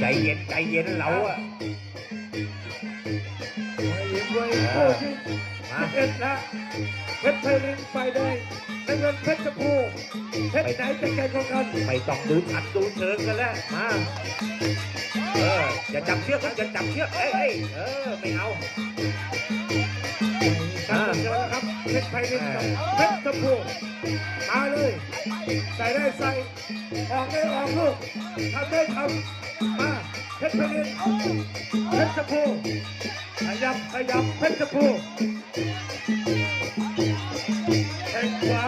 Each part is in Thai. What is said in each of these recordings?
ใจเย็นใจเย็นเราอะไม่เห็นไว้คู่ที่เอ็ดนะเพชรไพรินไฟแดงน้ำเงินเพชรชมพูเพชรไหนจะแก่กว่ากันไม่ต้องดูขัดดูเชิงกันแล้วมาเอออย่าจับเชือกครับอย่าจับเชือกเอ้ยเอ้ยเออไม่เอาการเจอนะครับเพชรไพรินกับเพชรชมพูมาเลยใส่ได้ใส่ออกได้ออกลูกทำได้ทำ มาเพชรพรินเพชรชมพูขยับขยับเพชรชมพูแข้งขวา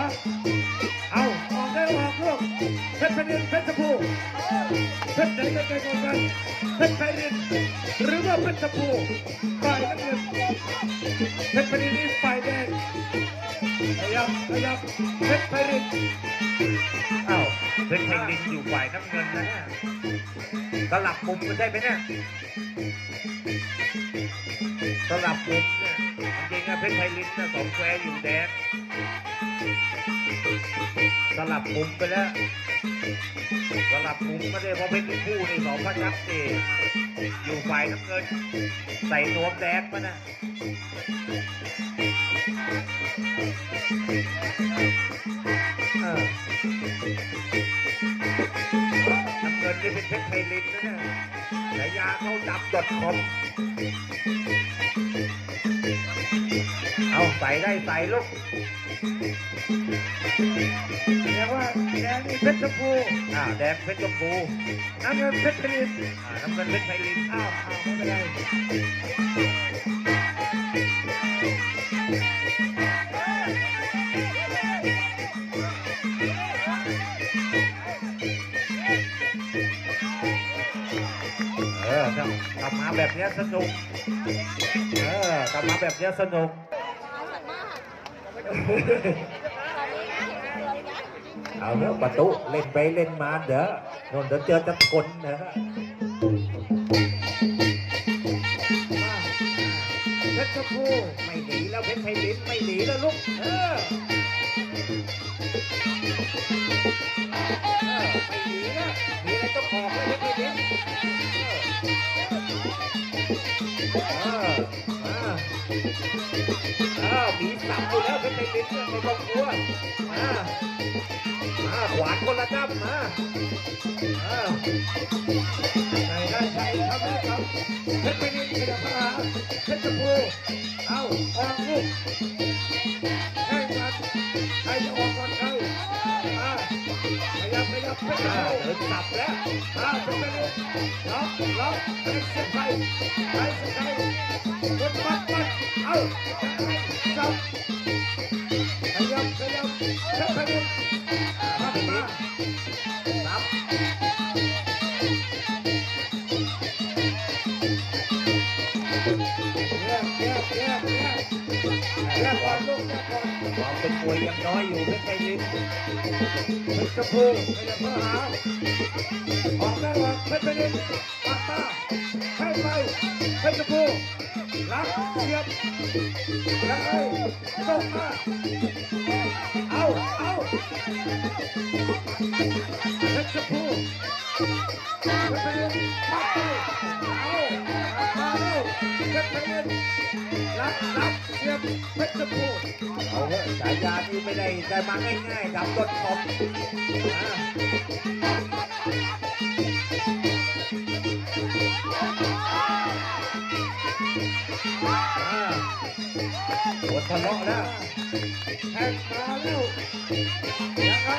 เอาออกได้ออกลูกเพชรพรินเพชรชมพูเพชรไหนจะไกลกว่ากันเพชรไพรินหรือว่าเพชรชมพูฝ่ายน้ำเงินเพชรพรินนี่ฝ่ายแดงขยับขยับเพชรพรินเอ้า เพชรไพลินอยู่ฝ่ายน้ำเงินนะเนี่ยสลับมุมกันได้ไหมเนี่ยสลับมุมเนี่ยจริงๆนะเพชรไพลินนะสองแควอยู่แดงสลับมุมไปแล้วสลับมุมก็ได้เพราะเพชรคู่นี่สองพระยักษ์นี่อยู่ฝ่ายน้ำเงิน ใส่นวมแดงมานะเออน้ำเงินนี่เป็นเพชรไพลินนะเนี่ยฉายาเขาดำดดคอมเอาใส่ได้ใส่ลูกแปลว่าแดงนี่เพชรชมพูอ่าแดงเพชรชมพูน้ำเงินเพชรไพรินอ่าน้ำเงินเพชรไพลินอ้าวอ้าวไม่เป็นไร กลับมาแบบนี้สนุก เออกลับมาแบบนี้สนุกเอาเนอะประตูเล่นไปเล่นมาเด้อนนเดี๋ยวเจอตะคนนะเพชรชมพูไม่หนีแล้วเพชรไพลินไม่หนีแล้วลูกเออไม่หนีนะมีอะไรต้องบอกเลยเพชรไพลิน เออเออมาเออมีสับอยู่แล้วเพชรไพลินเนี่ยไม่ต้องกลัวมามาขวานคนละด้ำมาเออใส่ได้ใส่ทำได้ทำเพชรพรินขยับมาเพชรพูเอาออกลูกแข่งกันใครจะออกก่อนใครมา บขยับเพชรชอ่ามพูเดินสับแล้วมาเป็นไปเลยล็อกล็อกไปเสียบไปไปเสียบไปกดปัดปัดเอาจับขยับขยับเพชรพรินมามาสับแยกแยกแยกแยกแยกก่อนลูกแยกก่อน ความเป็นมวยยังน้อยอยู่เพชรไกลินเพชรชมพูขยับมาหาออกได้ออกเพชรพรินปัดตาให้ไปเพชรชมพู รับเสียบแล้วไอ้ส่งมาเอาเอาเพชรชมพูเพชรพรินปัดไปเอามาเร็วเพชรพรินรับรับเสียบเพชรชมพูเอาเถอะฉายานี้ไม่ได้ได้มาง่ายๆดับรถคอม อ่าอ่าปวดทะเลาะแล้วแทงมาแล้วยังไง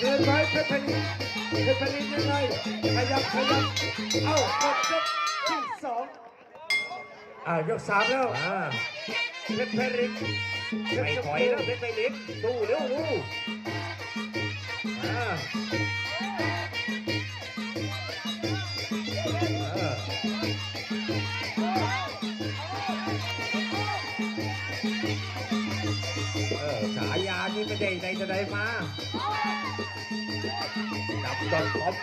เดินไปเพชรพลินเพชรพลินยังไงขยับขยับเอ้าหมดยกที่สองอ่ายกสามแล้วอ่าเพชรพลินเพชรไม่ถอยแล้วเพชรไพลินสู้เร็วดู เออฉายานี่ไม่ได้ในจะได้มาดับดอกทคอม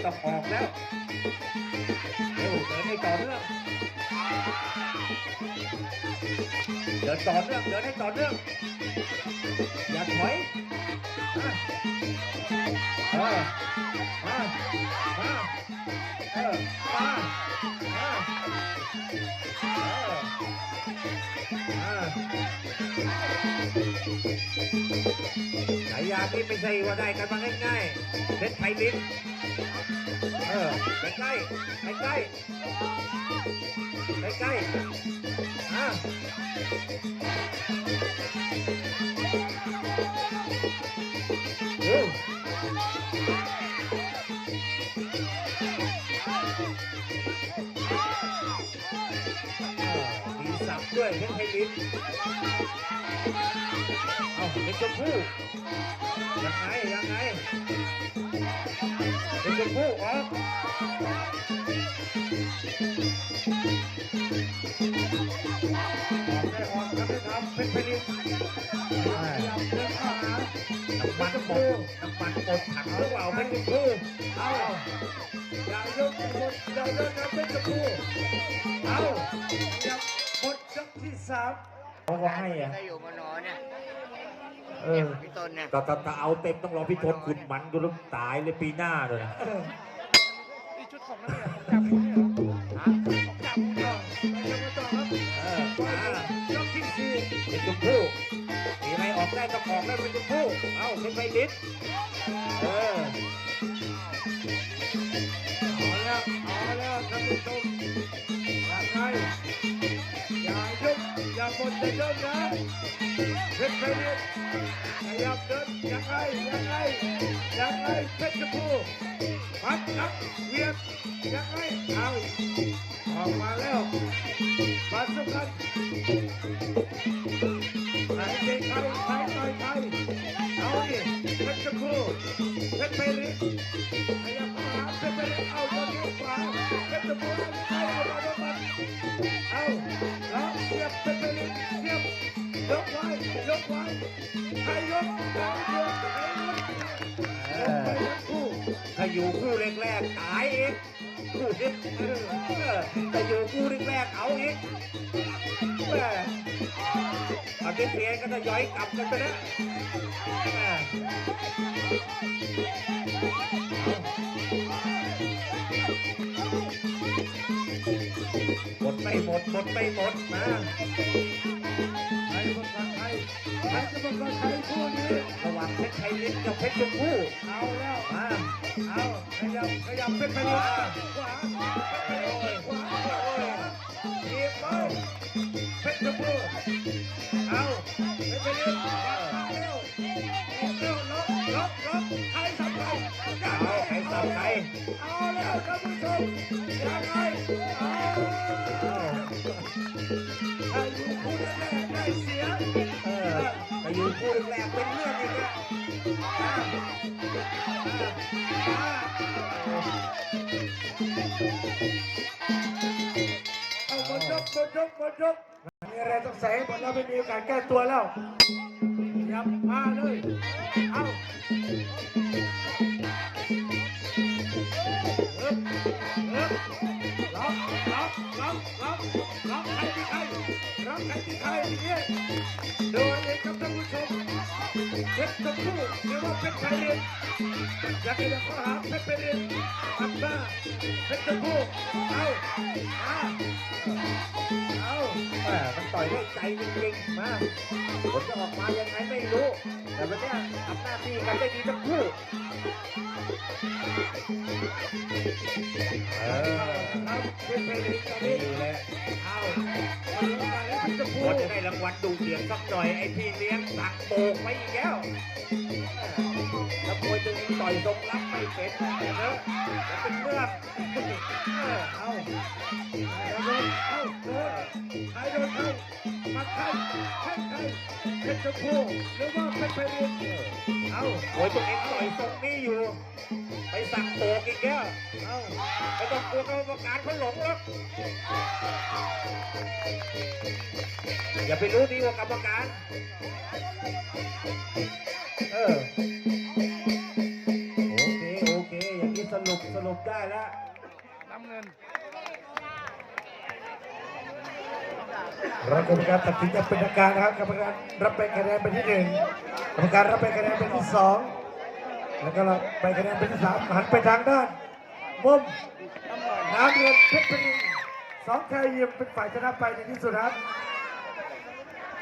กได้ต้องออกแล้วเร็วเดินให้ต่อเนื่องเดินต่อเนื่องเดินให้ต่อเนื่องอย่าถอยมามามาเออมามาเออมา ฉายานี้ไม่ใช่ว่าได้กันมาง่ายๆเพชรไพลินเออใกล้ใกล้ใกล้ใกล้ใกล้อะเร็วมี สับด้วยเพชรไพลินเอาเพชรชมพู่ยังไงยังไงเพชรชมพู่ออกออกได้ออกทำได้ทำเป็นไปดีพยายามเดินเข้าหาน้ำมันหมดน้ำมันหมดถังหรือเปล่าเพชรชมพู่เอาอย่ายกอย่าเดินนะเป็นกระพูเอา สามเขาก็ให้อะก็อยู่มานอนเนี่ยเออพี่ต้นเนี่ยก็ถ้าถ้าเอาเต็มต้องรอพี่ทนขุดมันก็ต้องตายเลยปีหน้าเลยนะนี่ชุดของนั่นเนี่ยของจับเนี่ยฮะของจับเนี่ยยังไม่ต้องครับเออมายกที่สี่เป็นชมพู่มีอะไรออกได้ต้องออกได้เป็นชมพู่เอ้าเป็นไปลิ้นเออเอาแล้วเอาแล้วท่านผู้ชม เดินนะเพชรไพเรียนขยับเดินยังไงยังไงยังไงเพชรพูพัดนักเวียนยังไงเอาออกมาแล้วมาสุกันใครเด็กใครใครต่อยใครเอาดิเพชรพูเพชรไพเรียนขยับเข้าเพชรไปเลยเอาตัวนี้ขวาเพชรบู ยกไว้ยกไว้ใครยกใครยกใครยกเอยกไปอคู่ถ้าอยู่คู่แรกๆตายเองคู่เด็กเออถ้าอยู่คู่แรกๆเอาอีกแม่เอาเด็กเสียก็จะย้อยกลับกันไปแล้วแม่ ไม่หมดหมดไม่หมดนะใครประกันใครใครจะมากันใครคู่นี้ระหว่างเพชรไทยเล็กกับเพชรชมพู่เอาแล้วมาเอาขยับขยับเพชรไปเลยขวาเพชรไปเลยขวาขวา เอาเพชรบูรณ์เอาเพชรไปเลยขวเร็วเร็วล็อกล็อกล็อกใครสับใครเอาใครสับใครเอาแล้วท่านผู้ชมยังไงเอาเอาถ้าอยู่คู่แรกได้เสียเอออยู่คู่แรกเป็นเรื่องอีกแล้ว กหมดยกมีอะไรต้องใส่หมดแล้วไม่มีโอกาสแก้ตัวแล้วยับมาเลยเอาเอิบเอิบล็อกล็อกล็อกล็อกล็อกใครที่ใครล็อกใครที่ใครทีนี้โดยเองครับท่านผู้ชมเพชรชมพู่หรือว่าเพชรไทยเรียนอยากให้เราข้าหาเพชรไปเรียนอัดหน้าเพชรชมพู่เอามาเอา ม่มันต่อยด้วยใจจริงๆ มาผลจะออกมายังไงไม่รู้ แต่วันเนี้ยทำหน้าที่กันได้ดีทั้งคู่เออครับเพชรไปเรียนตอนนี่นี้แหละเอามาลุ้นกันแล้วเพชรชมพพู่อจะได้รางวัลดูเดือดสักหน่อยไอ้พี่เลี้ยงตักโบกไปอีกแล้ว แล้วมวยตัวเองต่อยทรงรับไม่เป็นเนอะจะเป็นเรื่องเออเอาโดนเอาโดนใครโดนใครมาใครใครใครเพชรชมพูหรือว่าเพชรไปเรียนเอามวยตัวเองต่อยทรงนี้อยู่ ไปสั่งโบกอีกแล้วเอาไม่ต้องกลัวกรรมการเขาหลงหรอกอย่าไปรู้ดีกว่ากรรมการ เออ โอเค โอเคสรุปสรุปได้แล้วน้ำเงินเรากรรมการตัดสินจะเป็นทางการนะครับกรรมการรับไปคะแนนเป็นที่หนึ่งกรรมการรับไปคะแนนเป็นที่สองแล้วก็รับไปคะแนนเป็นที่สามหันไปทางด้านมุมน้ำเงินเพชรพนินสองชายเยี่ยมเป็นฝ่ายชนะไปในที่สุดครับ